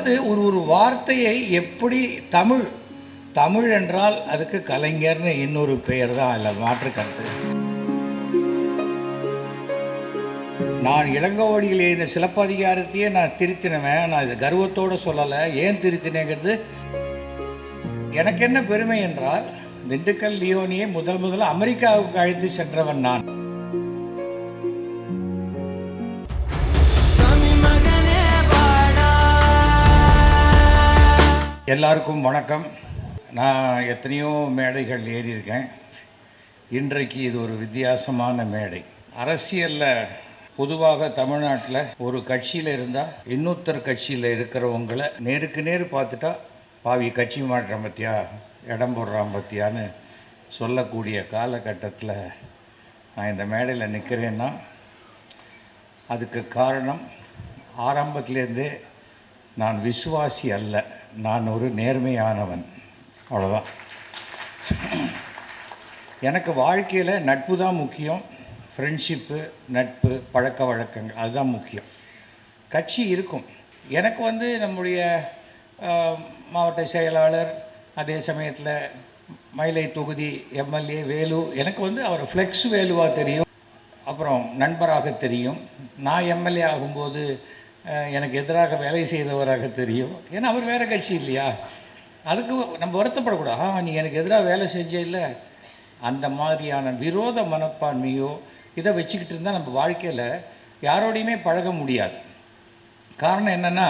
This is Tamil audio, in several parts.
அதாவது ஒரு ஒரு வார்த்தையை எப்படி தமிழ் தமிழ் என்றால் அதுக்கு கலைஞர்னு இன்னொரு பெயர் தான் இல்லை மாற்று கருத்து நான் இளங்கோவடியில் இந்த சிலப்பதிகாரத்தையே நான் திருத்தினவன் நான் இது கர்வத்தோடு சொல்லலை. ஏன் திருத்தினேங்கிறது? எனக்கு என்ன பெருமை என்றால் திண்டுக்கல் லியோனியை முதல் முதல்ல அமெரிக்காவுக்கு அழைத்து சென்றவன் நான். எல்லாருக்கும் வணக்கம். நான் எத்தனையோ மேடைகள் ஏறியிருக்கேன். இன்றைக்கு இது ஒரு வித்தியாசமான மேடை. அரசியலில் பொதுவாக தமிழ்நாட்டில் ஒரு கட்சியில் இருந்தால் இன்னொருத்தர் கட்சியில் இருக்கிறவங்களை நேருக்கு நேர் பார்த்துட்டா பாவி கட்சி மாற்றம் பற்றியா இடம் போடுறான் பற்றியான்னு சொல்லக்கூடிய காலகட்டத்தில் நான் இந்த மேடையில் நிற்கிறேன்னா அதுக்கு காரணம் ஆரம்பத்திலேருந்தே நான் விசுவாசி அல்ல. நான் ஒரு நேர்மையானவன். அவ்வளோதான் எனக்கு வாழ்க்கையில் நட்பு தான் முக்கியம். ஃப்ரெண்ட்ஷிப்பு நட்பு பழக்க வழக்கங்கள் அதுதான் முக்கியம். கட்சி இருக்கும். எனக்கு வந்து நம்முடைய மாவட்ட செயலாளர் அதே சமயத்தில் மயிலை தொகுதி எம்எல்ஏ வேலு எனக்கு வந்து அவர் ஃப்ளெக்ஸ் வேலுவாக தெரியும். அப்புறம் நண்பராக தெரியும். நான் எம்எல்ஏ ஆகும்போது எனக்கு எதிராக வேலை செய்தவராக தெரியும். ஏன்னா அவர் வேறு கட்சி இல்லையா? அதுக்கு நம்ம வருத்தப்படக்கூடாது. ஆ நீ எனக்கு எதிராக வேலை செஞ்ச இல்லை. அந்த மாதிரியான விரோத மனப்பான்மையோ இதை வச்சுக்கிட்டு இருந்தால் நம்ம வாழ்க்கையில் யாரோடையுமே பழக முடியாது. காரணம் என்னென்னா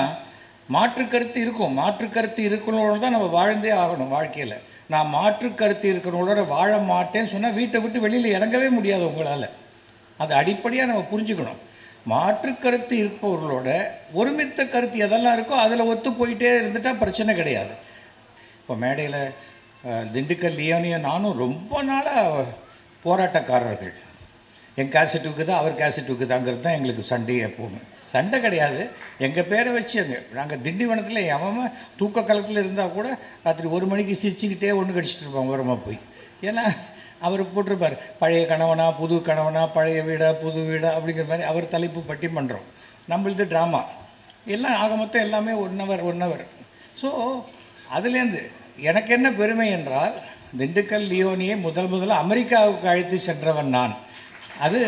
மாற்று கருத்து இருக்கும். மாற்று கருத்து இருக்கிறவங்களோட தான் நம்ம வாழ்ந்தே ஆகணும் வாழ்க்கையில். நான் மாற்று கருத்து இருக்கிறவங்களோட வாழ மாட்டேன்னு சொன்னால் வீட்டை விட்டு வெளியில் இறங்கவே முடியாது உங்களால். அது அடிப்படையாக நம்ம புரிஞ்சுக்கணும். மாற்று கருத்து இருப்பவர்களோட ஒருமித்த கருத்து எதெல்லாம் இருக்கோ அதில் ஒத்து போயிட்டே இருந்துட்டால் பிரச்சனை கிடையாது. இப்போ மேடையில் திண்டுக்கல் லியோனியோ நானும் ரொம்ப நாளாக போராட்டக்காரர்கள். என் கேசட்டுக்கு தான் அவர் கேசட்டுக்கு தாங்கிறது தான் எங்களுக்கு சண்டையே எப்போவுமே. சண்டை கிடையாது. எங்கள் பேரை வச்சு அங்கே நாங்கள் திண்டிவனத்தில் எவன் தூக்க கலத்தில் இருந்தால் கூட ராத்திரி ஒரு மணிக்கு சிரிச்சுக்கிட்டே ஒன்று கடிச்சிட்டு இருப்பான் ஓரமாக போய். ஏன்னா அவர் போட்டிருப்பார். பழைய கணவனா புது கணவனா பழைய வீடா புது வீடா அப்படிங்கிற மாதிரி அவர் தலைப்பு பட்டி பண்ணுறோம் நம்மளது ட்ராமா எல்லாம் ஆக மொத்தம் எல்லாமே one hour one hour so அதுலேருந்து எனக்கு என்ன பெருமை என்றால் திண்டுக்கல் லியோனியை முதல் முதல்ல அமெரிக்காவுக்கு அழைத்து சென்றவன் நான். அது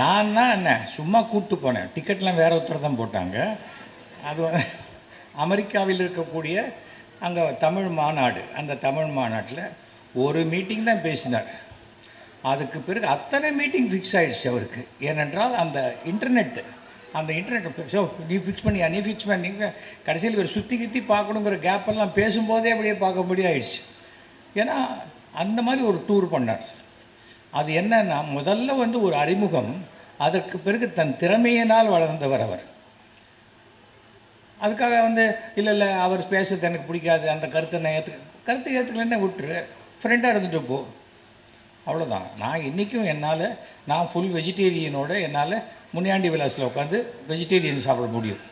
நான் தான் என்ன சும்மா கூப்பிட்டு போனேன். டிக்கெட்லாம் வேற ஒருத்தர் தான் போட்டாங்க. அது அமெரிக்காவில் இருக்கக்கூடிய அங்கே தமிழ் மாநாடு அந்த தமிழ் மாநாட்டில் ஒரு மீட்டிங் தான் பேசினார் அதுக்கு பிறகு அத்தனை மீட்டிங் ஃபிக்ஸ் ஆகிடுச்சு அவருக்கு. ஏனென்றால் அந்த இன்டர்நெட்டு அந்த இன்டர்நெட் ஸோ நீ ஃபிக்ஸ் பண்ணியா நீ ஃபிக்ஸ் பண்ணி கடைசியில் ஒரு சுற்றி கித்தி பார்க்கணுங்கிற கேப்பெல்லாம் பேசும்போதே அப்படியே பார்க்க முடியாயிடுச்சு. ஏன்னா அந்த மாதிரி ஒரு டூர் பண்ணார். அது என்னன்னா முதல்ல வந்து ஒரு அறிமுகம் அதற்கு பிறகு தன் திறமையினால் வளர்ந்தவர் அவர். அதுக்காக வந்து இல்லை இல்லை அவர் பேசுறது எனக்கு பிடிக்காது அந்த கருத்தை நான் ஏற்று கருத்தை ஏற்றுக்கலன்னே விட்டுரு. ஃப்ரெண்டாக இருந்துட்டு போ. அவ்வளோதான் நான் இன்றைக்கும் என்னால் நான் ஃபுல் வெஜிடேரியனோட என்னால் முனியாண்டி விலாஸில் உட்காந்து வெஜிடேரியன் சாப்பிட முடியும்.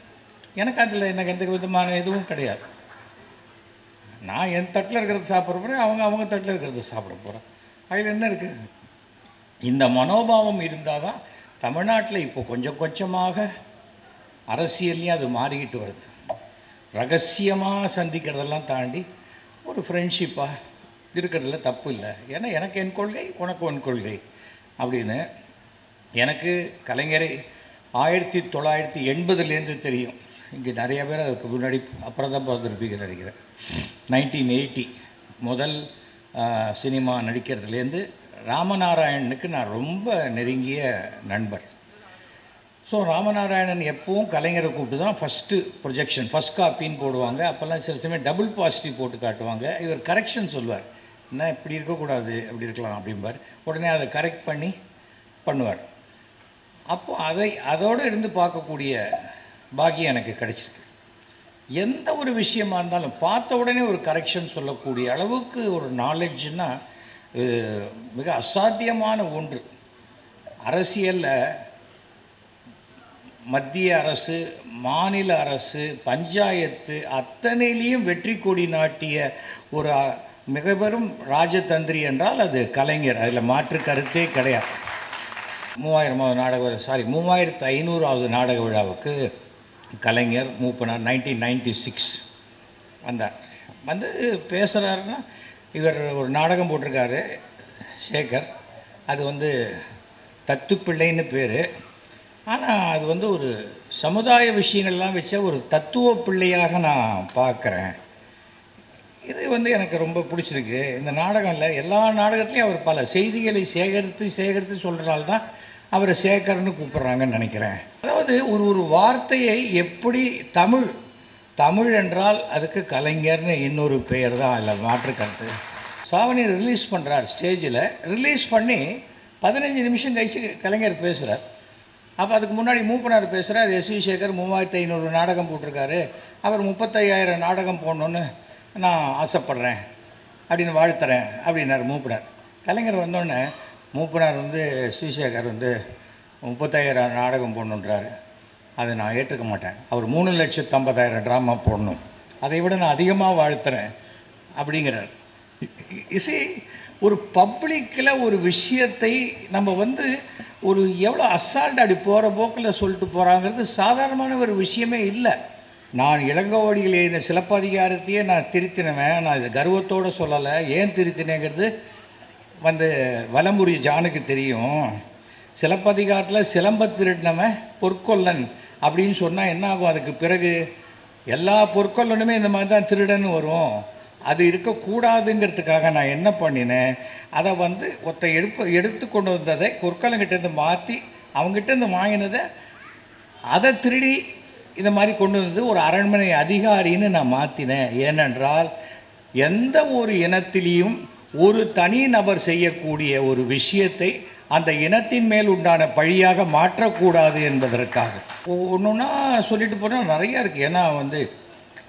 எனக்கு அதில் எனக்கு எந்த விதமான இதுவும் கிடையாது. நான் என் தட்டில் இருக்கிறத சாப்பிட போகிறேன் அவங்க அவங்க தட்டில் இருக்கிறத சாப்பிட போகிறேன் அதில் என்ன இருக்குது இந்த மனோபாவம் இருந்தால் தான் தமிழ்நாட்டில் இப்போ கொஞ்சம் கொஞ்சமாக அரசியல்லையும் அது மாறிக்கிட்டு வருது. ரகசியமாக சந்திக்கிறதெல்லாம் தாண்டி ஒரு ஃப்ரெண்ட்ஷிப்பாக இருக்கிறதுல தப்பு இல்லை. ஏன்னா எனக்கு என் கொள்கை உனக்கு உன் கொள்கை. அப்படின்னு எனக்கு கலைஞரை ஆயிரத்தி தொள்ளாயிரத்தி எண்பதுலேருந்து தெரியும். இங்கே நிறைய பேர் அதுக்கு முன்னாடி அப்புறம் தான் பார்த்துருப்பீங்க நினைக்கிறேன். நைன்டீன் எயிட்டி முதல் சினிமா நடிக்கிறதுலேருந்து ராமநாராயணனுக்கு நான் ரொம்ப நெருங்கிய நண்பர். ஸோ ராமநாராயணன் எப்பவும் கலைஞரை கூப்பிட்டு தான் ஃபஸ்ட்டு ப்ரொஜெக்ஷன் ஃபஸ்ட் காப்பின்னு போடுவாங்க. அப்போல்லாம் சில சமயம் டபுள் பாசிட்டிவ் போட்டு காட்டுவாங்க. இவர் கரெக்ஷன் சொல்லுவார் என்ன இப்படி இருக்கக்கூடாது அப்படி இருக்கலாம் அப்படிம்பார். உடனே அதை கரெக்ட் பண்ணி பண்ணுவார். அப்போ அதை அதோடு இருந்து பார்க்கக்கூடிய பாக்கியம் எனக்கு கிடைச்சிருக்கு. எந்த ஒரு விஷயமா இருந்தாலும் பார்த்த உடனே ஒரு கரெக்ஷன் சொல்லக்கூடிய அளவுக்கு ஒரு நாலெட்ஜுன்னா மிக அசாத்தியமான ஒன்று. அரசியலில் மத்திய அரசு மாநில அரசு பஞ்சாயத்து அத்தனையிலையும் வெற்றி கொடி நாட்டிய ஒரு அ- மிக பெரும் ராஜதந்திரி என்றால் அது கலைஞர். அதில் மாற்று கருத்தே கிடையாது. மூவாயிரமாவது நாடக விழா சாரி மூவாயிரத்து ஐநூறாவது நாடக விழாவுக்கு Kalaignar Moopanar nineteen ninety six வந்தார். வந்து பேசுகிறாருன்னா இவர் ஒரு நாடகம் போட்டிருக்காரு சேகர். அது வந்து தத்துப்பிள்ளைன்னு பேர். ஆனால் அது வந்து ஒரு சமுதாய விஷயங்கள்லாம் வச்ச ஒரு தத்துவ பிள்ளையாக நான் பார்க்குறேன். இது வந்து எனக்கு ரொம்ப பிடிச்சிருக்கு. இந்த நாடகம்ல எல்லா நாடகத்துலேயும் அவர் பல செய்திகளை சேகரித்து சேகரித்து சொல்கிறனால தான் அவரை சேகர்னு கூப்பிட்றாங்கன்னு நினைக்கிறேன். அதாவது ஒரு ஒரு வார்த்தையை எப்படி தமிழ் தமிழ் என்றால் அதுக்கு கலைஞர்னு இன்னொரு பெயர் தான் இல்லை மாற்றுக்கருத்து. சாவணி ரிலீஸ் பண்ணுறார் ஸ்டேஜில் ரிலீஸ் பண்ணி பதினஞ்சு நிமிஷம் கழிச்சு கலைஞர் பேசுகிறார் அப்போ அதுக்கு முன்னாடி மூப்பனார் பேசுகிறார் எஸ் வி சேகர் மூவாயிரத்து ஐநூறு நாடகம் போட்டிருக்காரு. அவர் முப்பத்தையாயிரம் நாடகம் போடணுன்னு நான் ஆசைப்பட்றேன் அப்படின்னு வாழ்த்துறேன் அப்படின்னார் மூப்பினார். கலைஞர் வந்தோடனே மூப்பனார் வந்து ஸ்ரீசேகர் வந்து முப்பத்தாயிரம் நாடகம் போடணுன்றாரு. அதை நான் ஏற்றுக்க மாட்டேன். அவர் மூணு லட்சத்து ஐம்பதாயிரம் ட்ராமா போடணும். அதை விட நான் அதிகமாக வாழ்த்துறேன் அப்படிங்கிறார். இசை ஒரு பப்ளிக்கில் ஒரு விஷயத்தை நம்ம வந்து ஒரு எவ்வளோ அசால்ட் அப்படி போகிற போக்கில் சொல்லிட்டு போகிறாங்கிறது சாதாரணமான ஒரு விஷயமே இல்லை. நான் இளங்கோவடியில் எழுதின சிலப்பதிகாரத்தையே நான் திருத்தினவன். நான் இது கர்வத்தோடு சொல்லலை. ஏன் திருத்தினேங்கிறது வந்து வலம்புரி ஜானுக்கு தெரியும். சிலப்பதிகாரத்தில் சிலம்ப திருடினவன் பொற்கொல்லன் அப்படின்னு சொன்னால் என்ன ஆகும்? அதுக்கு பிறகு எல்லா பொற்கொல்லனுமே இந்த மாதிரி தான் திருடன் வரும். அது இருக்கக்கூடாதுங்கிறதுக்காக நான் என்ன பண்ணினேன்? அதை வந்து ஒத்த எடுப்பு எடுத்து கொண்டு வந்ததை பொற்கொல்லங்கிட்டேருந்து மாற்றி அவங்ககிட்டேருந்து வாங்கினதை அதை திருடி இந்த மாதிரி கொண்டு வந்து ஒரு அரண்மனை அதிகாரின்னு நான் மாற்றினேன் ஏனென்றால் எந்த ஒரு இனத்திலையும் ஒரு தனி நபர் செய்யக்கூடிய ஒரு விஷயத்தை அந்த இனத்தின் மேல் உண்டான பழியாக மாற்றக்கூடாது என்பதற்காக. ஒன்றுன்னா சொல்லிட்டு போனால் நிறையா இருக்குது ஏன்னா வந்து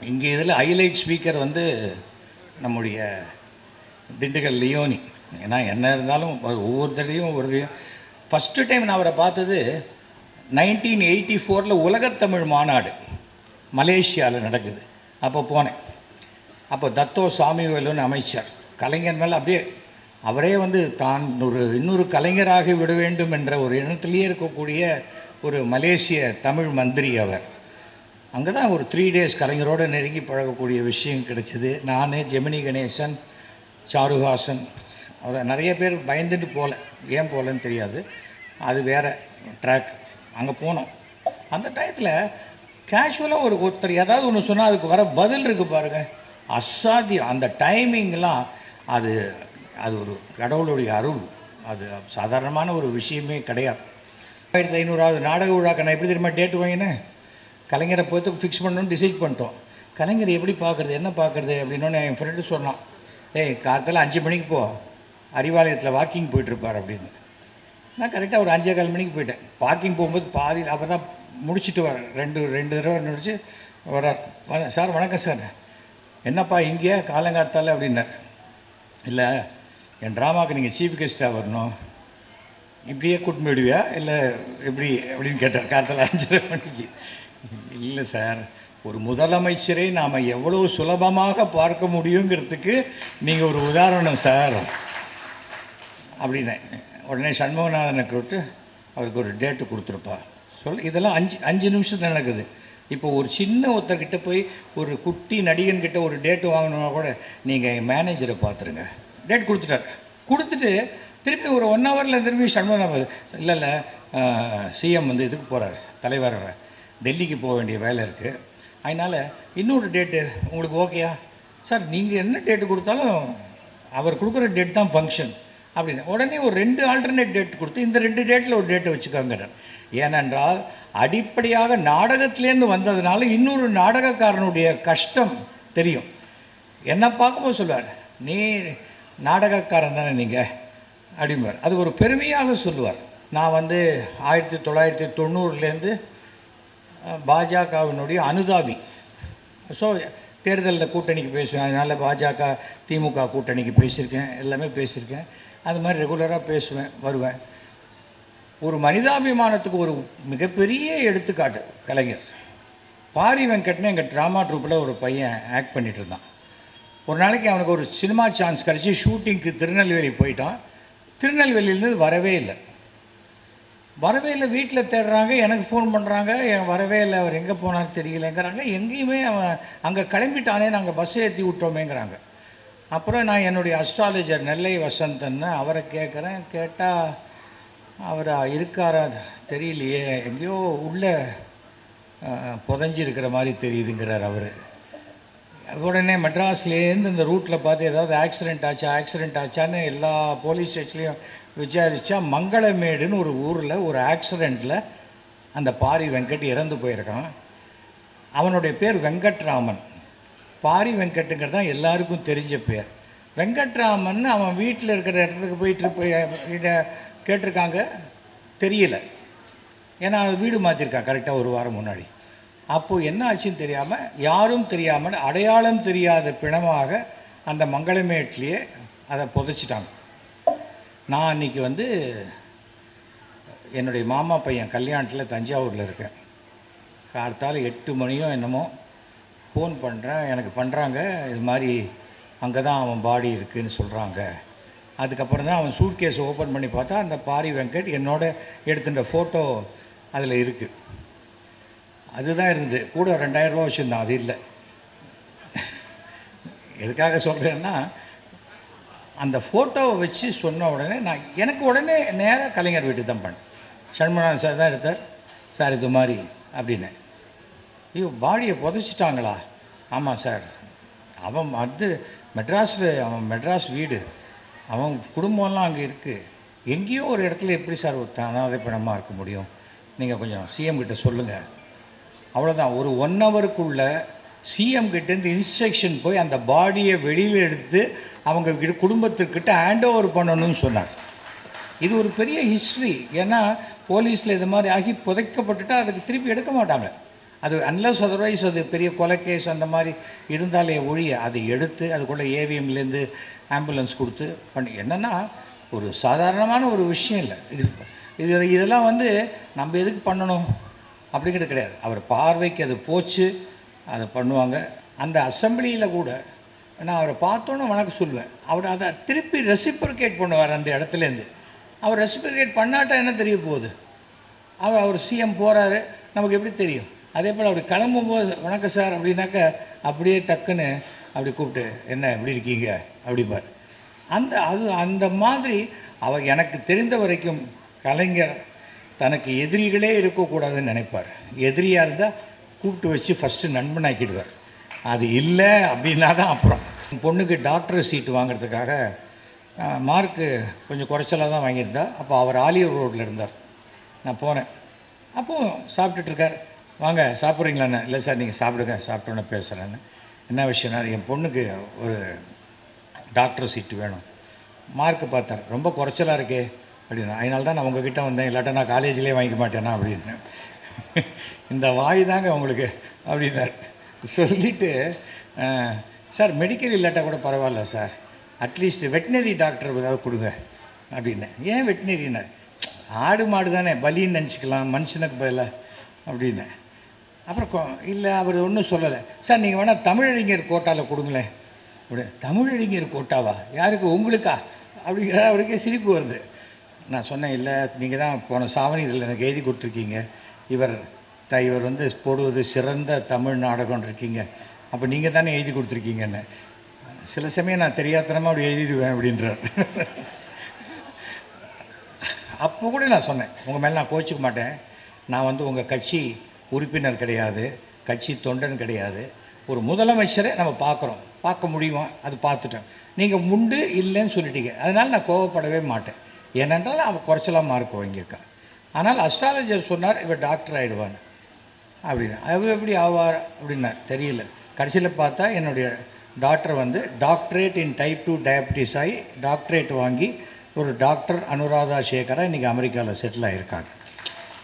இங்கே இதில் ஹைலைட் ஸ்பீக்கர் வந்து நம்முடைய திண்டுக்கல் லியோனி. ஏன்னா என்ன இருந்தாலும் ஒவ்வொருத்தரையும் ஒவ்வொரு ஒரு ஃபஸ்ட்டு டைம் நான் அவரை பார்த்தது நைன்டீன் எயிட்டி ஃபோரில் உலகத்தமிழ் மாநாடு மலேசியாவில் நடக்குது. அப்போ போனேன். அப்போ தத்தோ சாமிவேலுன்னு அமைச்சர் கலைஞர் மேலே அப்படியே அவரே வந்து தான் ஒரு இன்னொரு கலைஞராகி விட வேண்டும் என்ற ஒரு எண்ணத்திலேயே இருக்கக்கூடிய ஒரு மலேசிய தமிழ் மந்திரி அவர். அங்கே தான் ஒரு த்ரீ டேஸ் கலைஞரோடு நெருங்கி பழகக்கூடிய விஷயம் கிடைச்சிது. நான் ஜெமினி கணேசன் சாருஹாசன் அதை நிறைய பேர் பயந்துட்டு போகல ஏன் போகலன்னு தெரியாது. அது வேறு ட்ராக் அங்கே போனோம். அந்த டயத்தில் கேஷுவலாக ஒரு ஒருத்தர் ஏதாவது ஒன்று சொன்னால் அதுக்கு வர பதில் இருக்குது பாருங்கள் அசாத்தியம். அந்த டைமிங்லாம் அது அது ஒரு கடவுளுடைய அருள். அது சாதாரணமான ஒரு விஷயமே கிடையாது. ஆயிரத்தி ஐநூறாவது நாடக விழாக்கு நான் எப்படி தெரியுமா டேட் வாங்கினேன்? கலைஞரை பார்த்து ஃபிக்ஸ் பண்ணணும்னு டிசைட் பண்ணிட்டோம். கலைஞர் எப்படி பார்க்குறது என்ன பார்க்குறது அப்படின்னு என் ஃப்ரெண்டு சொன்னான் ஏய் காலத்தில் அஞ்சு மணிக்கு போ. அறிவாலயத்தில் வாக்கிங் போயிட்டுருப்பார் அப்படின்னு. நான் கரெக்டாக ஒரு அஞ்சே கால் மணிக்கு போயிட்டேன். பார்க்கிங் போகும்போது பாதி அப்போ தான் முடிச்சுட்டு வரேன் ரெண்டு ரெண்டு தடவை முடிச்சு வரார் வர சார் வணக்கம் சார். என்னப்பா இங்கே காலங்காத்தால் அப்படின்னார். இல்லை என் ட்ராமாவுக்கு நீங்கள் சீஃப் கெஸ்ட்டாக வரணும். இப்படியே கூட்டின்னு போயிடுவியா? இல்லை எப்படி அப்படின்னு கேட்டார். காலத்தில் அஞ்சரை மணிக்கு. இல்லை சார் ஒரு முதலமைச்சரை நாம் எவ்வளோ சுலபமாக பார்க்க முடியுங்கிறதுக்கு நீங்கள் ஒரு உதாரணம் சார். அப்படின்னேன். உடனே சண்முகநாதனை கூப்பிட்டு அவருக்கு ஒரு டேட்டு கொடுத்துருப்பா. சொல் இதெல்லாம் அஞ்சு அஞ்சு நிமிஷத்தில் நடக்குது. இப்போ ஒரு சின்ன ஒருத்தர்கிட்ட போய் ஒரு குட்டி நடிகன்கிட்ட ஒரு டேட்டு வாங்கணுன்னா கூட நீங்கள் மேனேஜரை பார்த்துருங்க. டேட் கொடுத்துட்டார். கொடுத்துட்டு திருப்பி ஒரு ஒன் ஹவரில் திரும்பி சண்முகநாதன் இல்லை இல்லை சிஎம் வந்து இதுக்கு போகிறார் தலைவர் டெல்லிக்கு போக வேண்டிய வேலை இருக்குது அதனால் இன்னொரு டேட்டு உங்களுக்கு ஓகேயா சார் நீங்கள் என்ன டேட்டு கொடுத்தாலும் அவர் கொடுக்குற டேட் தான் ஃபங்க்ஷன் அப்படின்னு. உடனே ஒரு ரெண்டு ஆல்டர்னேட் டேட் கொடுத்து இந்த ரெண்டு டேட்டில் ஒரு டேட்டை வச்சுக்கோங்கிறார் ஏனென்றால் அடிப்படையாக நாடகத்திலேருந்து வந்ததுனால இன்னொரு நாடகக்காரனுடைய கஷ்டம் தெரியும். என்ன பார்க்கும்போது சொல்லுவார் நீ நாடகக்காரன் தானே நீங்கள் அப்படிம்பார். அது ஒரு பெருமையாக சொல்லுவார். நான் வந்து ஆயிரத்தி தொள்ளாயிரத்தி தொண்ணூறுலேருந்து பாஜகவினுடைய அனுதாபி. ஸோ தேர்தலில் கூட்டணிக்கு பேசுவேன். அதனால் பாஜக திமுக கூட்டணிக்கு பேசியிருக்கேன். எல்லாமே பேசியிருக்கேன். அது மாதிரி ரெகுலராக பேசுவேன் வருவேன். ஒரு மனிதாபிமானத்துக்கு ஒரு மிகப்பெரிய எடுத்துக்காட்டு கலைஞர். பாரி வெங்கட்னு எங்கள் ட்ராமா ட்ரூப்பில் ஒரு பையன் ஆக்ட் பண்ணிட்டு இருந்தான். ஒரு நாளைக்கு அவனுக்கு ஒரு சினிமா சான்ஸ் கிடச்சி ஷூட்டிங்க்கு திருநெல்வேலி போயிட்டான். திருநெல்வேலியிலேருந்து வரவே இல்லை. வரவே இல்லை வீட்டில் தேடுறாங்க எனக்கு ஃபோன் பண்ணுறாங்க என் வரவே இல்லை அவர் எங்கே போனான்னு தெரியலங்கிறாங்க. எங்கேயுமே அவன் அங்கே கிளம்பிட்டானே நாங்கள் பஸ் ஏற்றி விட்டோமேங்கிறாங்க. அப்புறம் நான் என்னுடைய அஸ்ட்ராலஜர் நெல்லை வசந்தன்னு அவரை கேட்குறேன் கேட்டால் அவர் இருக்காரா? தெரியலையே. எங்கேயோ உள்ளே புதஞ்சிருக்கிற மாதிரி தெரியுதுங்கிறார் அவர். உடனே மெட்ராஸ்லேருந்து இந்த ரூட்டில் பார்த்து ஏதாவது ஆக்சிடென்ட் ஆச்சா ஆக்சிடென்ட் ஆச்சான்னு எல்லா போலீஸ் ஸ்டேஷன்லேயும் விசாரித்தா மங்களமேடுன்னு ஒரு ஊரில் ஒரு ஆக்சிடெண்ட்டில் அந்த பாரி வெங்கட் இறந்து போயிருக்கான். அவனுடைய பேர் வெங்கட்ராமன். பாரி வெங்கட்டுங்கிறது தான் எல்லாருக்கும் தெரிஞ்ச பேர். வெங்கட்ராமன் அவன் வீட்டில் இருக்கிற இடத்துக்கு போயிட்டு போய் கேட்டிருக்காங்க? தெரியல. ஏன்னா அது வீடு மாற்றிருக்கான் கரெக்டாக ஒரு வாரம் முன்னாடி. அப்போது என்ன ஆச்சுன்னு தெரியாமல் யாரும் தெரியாமல் அடையாளம் தெரியாத பிணமாக அந்த மங்களமேட்லேயே அதை புதைச்சிட்டாங்க. நான் அன்றைக்கி வந்து என்னுடைய மாமா பையன் கல்யாணத்தில் தஞ்சாவூரில் இருக்கேன். கார்த்தால் எட்டு மணியோ என்னமோ ஃபோன் பண்ணுறேன் எனக்கு பண்ணுறாங்க இது மாதிரி அங்கே தான் அவன் பாடி இருக்குதுன்னு சொல்கிறாங்க அதுக்கப்புறம் தான் அவன் சூட் கேஸ் ஓப்பன் பண்ணி பார்த்தா அந்த பாரி வெங்கட் என்னோட எடுத்துட்ட ஃபோட்டோ அதில் இருக்குது அதுதான் இருந்தது. கூட ரெண்டாயிரம் ரூபா வச்சுருந்தான் அது இல்லை. எதுக்காக சொல்கிறேன்னா அந்த ஃபோட்டோவை வச்சு சொன்ன உடனே நான் எனக்கு உடனே நேராக கலைஞர் வீட்டுக்கு தான் பண்ணேன். சண்முகநாதன் சார் தான் எடுத்தார். சார் இது மாதிரி அப்படின்னு. ஐயோ பாடியை புதைச்சிட்டாங்களா? ஆமாம் சார். அவன் அது மெட்ராஸில் அவன் மெட்ராஸ் வீடு. அவன் குடும்பம்லாம் அங்கே இருக்குது எங்கேயோ ஒரு இடத்துல எப்படி சார் ஒரு அனாதை பணமாக இருக்க முடியும்? நீங்கள் கொஞ்சம் சிஎம் கிட்ட சொல்லுங்கள் அவ்வளோதான் ஒரு ஒன் ஹவருக்குள்ளே சிஎம் கிட்டேருந்து இன்ஸ்ட்ரக்ஷன் போய் அந்த பாடியை வெளியில் எடுத்து அவங்க குடும்பத்துக்கிட்ட ஹேண்ட் ஓவர் பண்ணணும்னு சொன்னார். இது ஒரு பெரிய ஹிஸ்ட்ரி ஏன்னா போலீஸில் இது மாதிரி ஆகி புதைக்கப்பட்டுட்டா அதுக்கு திருப்பி எடுக்க மாட்டாங்க. அது அன்லஸ் அதர்வைஸ் அது பெரிய கொலை கேஸ் அந்த மாதிரி இருந்தாலே ஒழிய அதை எடுத்து அதுக்குள்ளே ஏவிஎம்லேருந்து ஆம்புலன்ஸ் கொடுத்து பண்ணி என்னென்னா ஒரு சாதாரணமான ஒரு விஷயம் இல்லை. இது இது இதெல்லாம் வந்து நம்ம எதுக்கு பண்ணணும்? அப்படிங்கிறது கிடையாது. அவர் பார்வைக்கு அது போச்சு அதை பண்ணுவாங்க. அந்த அசம்பிளியில் கூட நான் அவரை பார்த்தோன்னே வணக்கம் சொல்லுவேன். அவர் அதை திருப்பி ரெசிப்ரிகேட் பண்ணுவார் அந்த இடத்துலேருந்து அவர் ரெசிப்ரிகேட் பண்ணாட்டா என்ன தெரிய போகுது? அவர் அவர் சிஎம் போகிறாரு நமக்கு எப்படி தெரியும்? அதே போல் அப்படி கிளம்பும்போது வணக்கம் சார் அப்படின்னாக்க அப்படியே டக்குன்னு அப்படி கூப்பிட்டு என்ன எப்படி இருக்கீங்க? அப்படிம்பார். அந்த அது அந்த மாதிரி அவர் எனக்கு தெரிந்த வரைக்கும் கலைஞர் தனக்கு எதிரிகளே இருக்கக்கூடாதுன்னு நினைப்பார். எதிரியாக இருந்தால் கூப்பிட்டு வச்சு ஃபஸ்ட்டு நண்பனாக்கிடுவார். அது இல்லை அப்படின்னா தான் அப்புறம். என் பொண்ணுக்கு டாக்டர் சீட்டு வாங்குறதுக்காக மார்க்கு கொஞ்சம் குறைச்சலாக தான் வாங்கியிருந்தா. அப்போ அவர் ஆலியூர் ரோட்டில் இருந்தார். நான் போனேன். அப்போது சாப்பிட்டுட்டுருக்கார் வாங்க சாப்பிட்றீங்களாண்ணே? இல்லை சார் நீங்கள் சாப்பிடுங்க சாப்பிட்டோன்னே பேசுகிறேன்னு என்ன விஷயம்னா என் பொண்ணுக்கு ஒரு டாக்டர் சீட்டு வேணும். மார்க்கு பார்த்தார். ரொம்ப குறைச்சலாக இருக்கே அப்படின்னு அதனால தான் நான் உங்ககிட்ட வந்தேன். இல்லாட்டா நான் காலேஜ்லேயே வாங்கிக்க மாட்டேனா அப்படின்னு இந்த வாய் தாங்க உங்களுக்கு அப்படின்னார். சொல்லிவிட்டு சார் மெடிக்கல் இல்லாட்டா கூட பரவாயில்ல சார். அட்லீஸ்ட் வெட்டினரி டாக்டர் ஏதாவது கொடுங்க அப்படின்னேன். ஏன் வெட்டினரினார் ஆடு மாடு தானே பலின்னு நினச்சிக்கலாம் மனுஷனுக்கு பதிலாக அப்படின்னேன். அப்புறம் இல்லை அவர் ஒன்றும் சொல்லலை. சார் நீங்கள் வேணால் தமிழறிஞர் கோட்டாவில் கொடுங்களேன். அப்படி தமிழறிஞர் கோட்டாவா? யாருக்கு? உங்களுக்கா? அப்படிங்கிற அவருக்கே சிரிப்பு வருது. நான் சொன்னேன் இல்லை நீங்கள் தான் போன சாவணி எனக்கு எழுதி கொடுத்துருக்கீங்க. இவர் த இவர் வந்து போடுவது சிறந்த தமிழ் நாடகம் இருக்கீங்க. அப்போ நீங்கள் தானே எழுதி கொடுத்துருக்கீங்கன்னு. சில சமயம் நான் தெரியாதனமாக அப்படி எழுதிடுவேன் அப்படின்றார். அப்போ கூட நான் சொன்னேன் உங்கள் மேலே நான் கோச்சிக்க மாட்டேன். நான் வந்து உங்கள் கட்சி உறுப்பினர் கிடையாது கட்சி தொண்டன் கிடையாது. ஒரு முதலமைச்சரை நம்ம பார்க்குறோம். பார்க்க முடியுமா? அது பார்த்துட்டோம். நீங்கள் முண்டு இல்லைன்னு சொல்லிட்டீங்க. அதனால் நான் கோவப்படவே மாட்டேன். ஏனென்றால் அவன் குறைச்சலாக மார்க் வாங்கியிருக்கான் ஆனால் அஸ்ட்ராலஜர் சொன்னார் இவர் டாக்டர் ஆகிடுவான் அப்படின்னு அவர் எப்படி ஆவார்? அப்படின்னார். தெரியல. கடைசியில் பார்த்தா என்னுடைய டாக்டர் வந்து doctorate in type two diabetes ஆகி டாக்டரேட் வாங்கி ஒரு டாக்டர் அனுராதா சேகரா இன்றைக்கி அமெரிக்காவில் செட்டில் ஆகியிருக்காங்க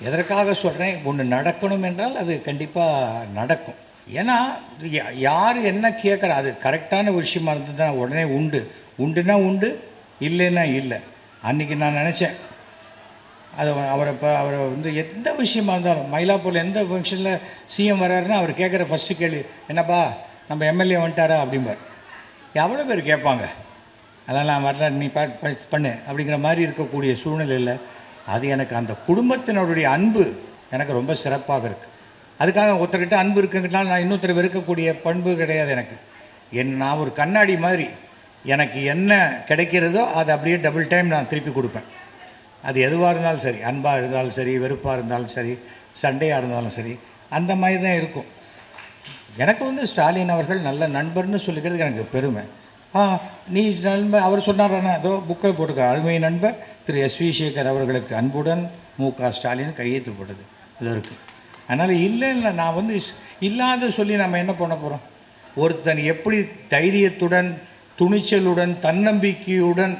எதற்காக சொல்கிறேன் ஒன்று நடக்கணும் என்றால் அது கண்டிப்பாக நடக்கும். ஏன்னா யா- யார் என்ன கேட்குறா அது கரெக்டான விஷயமா இருந்ததுன்னா உடனே உண்டு. உண்டுனா உண்டு இல்லைன்னா இல்லை. அன்றைக்கி நான் நினச்சேன். அது அவரை இப்போ அவரை வந்து எந்த விஷயமா இருந்தாலும் மயிலாப்பூரில் எந்த ஃபங்க்ஷனில் சிஎம் வர்றாருன்னா அவர் கேட்குற ஃபஸ்ட்டு கேள்வி என்னப்பா நம்ம எம்எல்ஏ வந்துட்டாரா? அப்படிம்பார். எவ்வளோ பேர் கேட்பாங்க. அதெல்லாம் நான் வரல நீ பா பண்ணு. அப்படிங்கிற மாதிரி இருக்கக்கூடிய சூழ்நிலையில் அது எனக்கு அந்த குடும்பத்தினருடைய அன்பு எனக்கு ரொம்ப சிறப்பாக இருக்குது அதுக்காக ஒருத்தர்கிட்ட அன்பு இருக்குங்கிட்டால் நான் இன்னொருத்தர் வெறுக்கக்கூடிய பண்பு கிடையாது எனக்கு. என் நான் ஒரு கண்ணாடி மாதிரி எனக்கு என்ன கிடைக்கிறதோ அதை அப்படியே டபுள் டைம் நான் திருப்பி கொடுப்பேன். அது எதுவாக இருந்தாலும் சரி அன்பாக இருந்தாலும் சரி வெறுப்பாக இருந்தாலும் சரி சண்டையாக இருந்தாலும் சரி அந்த மாதிரி தான் இருக்கும். எனக்கு வந்து ஸ்டாலின் அவர்கள் நல்ல நண்பர்னு சொல்லிக்கிறது எனக்கு பெருமை. நீ நண்பர் அவர் சொன்னாராண்ணா ஏதோ புக்கில் போட்டுக்கார் அருமை நண்பர் திரு எஸ் வி சேகர் அவர்களுக்கு அன்புடன் மு க ஸ்டாலின் கையெழுத்து போட்டது. இது இருக்குது அதனால் இல்லை இல்லை நான் வந்து இல்லாத சொல்லி நம்ம என்ன பண்ண போகிறோம் ஒருத்தன் எப்படி தைரியத்துடன் துணிச்சலுடன் தன்னம்பிக்கையுடன்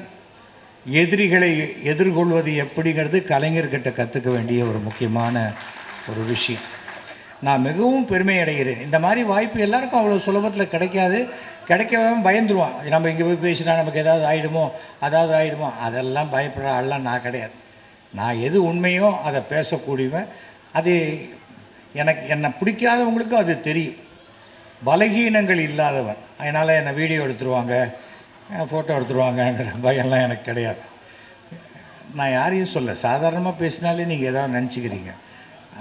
எதிரிகளை எதிர்கொள்வது எப்படிங்கிறது கலைஞர்கிட்ட கற்றுக்க வேண்டிய ஒரு முக்கியமான ஒரு விஷயம். நான் மிகவும் பெருமை அடைகிறேன் இந்த மாதிரி வாய்ப்பு எல்லாருக்கும் அவ்வளோ சுலபத்தில் கிடைக்காது. கிடைக்கிறவன் பயந்துருவான் நம்ம இங்கே போய் பேசினா நமக்கு ஏதாவது ஆகிடுமோ அதாவது ஆகிடுமோ அதெல்லாம் பயப்படுற ஆள்லாம் நான் கிடையாது. நான் எது உண்மையோ அதை பேசக்கூடியவன். அது எனக்கு என்னை பிடிக்காதவங்களுக்கும் அது தெரியும். பலகீனங்கள் இல்லாதவன். அதனால் என்னை வீடியோ எடுத்துருவாங்க ஃபோட்டோ எடுத்துருவாங்கங்கிற பயம்லாம் எனக்கு கிடையாது. நான் யாரையும் சொல்ல சாதாரணமாக பேசினாலே நீங்கள் எதாவது நினச்சிக்கிறீங்க.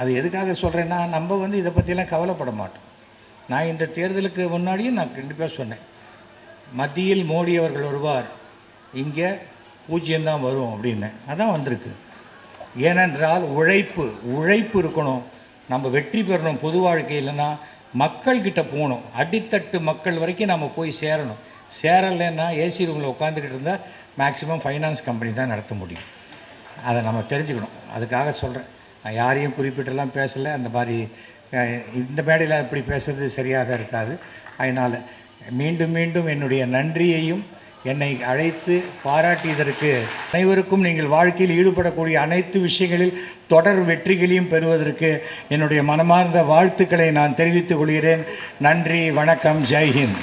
அது எதுக்காக சொல்கிறேன்னா நம்ம வந்து இதை பற்றிலாம் கவலைப்பட மாட்டோம். நான் இந்த தேர்தலுக்கு முன்னாடியும் நான் கண்டிப்பாக சொன்னேன். மத்தியில் மோடி அவர்கள் வருவார் இங்கே பூஜ்ஜியம்தான் வரும் அப்படின்னு. அதான் வந்திருக்கு. ஏனென்றால் உழைப்பு உழைப்பு இருக்கணும். நம்ம வெற்றி பெறணும் பொது இல்லைன்னா மக்கள்கிட்ட போகணும். அடித்தட்டு மக்கள் வரைக்கும் நம்ம போய் சேரணும். சேரலைன்னா ஏசி ரூமில் உட்காந்துக்கிட்டு இருந்தால் மேக்ஸிமம் ஃபைனான்ஸ் கம்பெனி தான் நடத்த முடியும். அதை நம்ம தெரிஞ்சுக்கணும். அதுக்காக சொல்கிறேன் நான் யாரையும் குறிப்பிட்டெல்லாம் பேசலை. அந்த மாதிரி இந்த மேடையில் இப்படி பேசுறது சரியாக இருக்காது. அதனால் மீண்டும் மீண்டும் என்னுடைய நன்றியையும் என்னை அழைத்து பாராட்டியதற்கு அனைவருக்கும் நீங்கள் வாழ்க்கையில் ஈடுபடக்கூடிய அனைத்து விஷயங்களில் தொடர் வெற்றிகளையும் பெறுவதற்கு என்னுடைய மனமார்ந்த வாழ்த்துக்களை நான் தெரிவித்துக் கொள்கிறேன். நன்றி வணக்கம் ஜெய்ஹிந்த்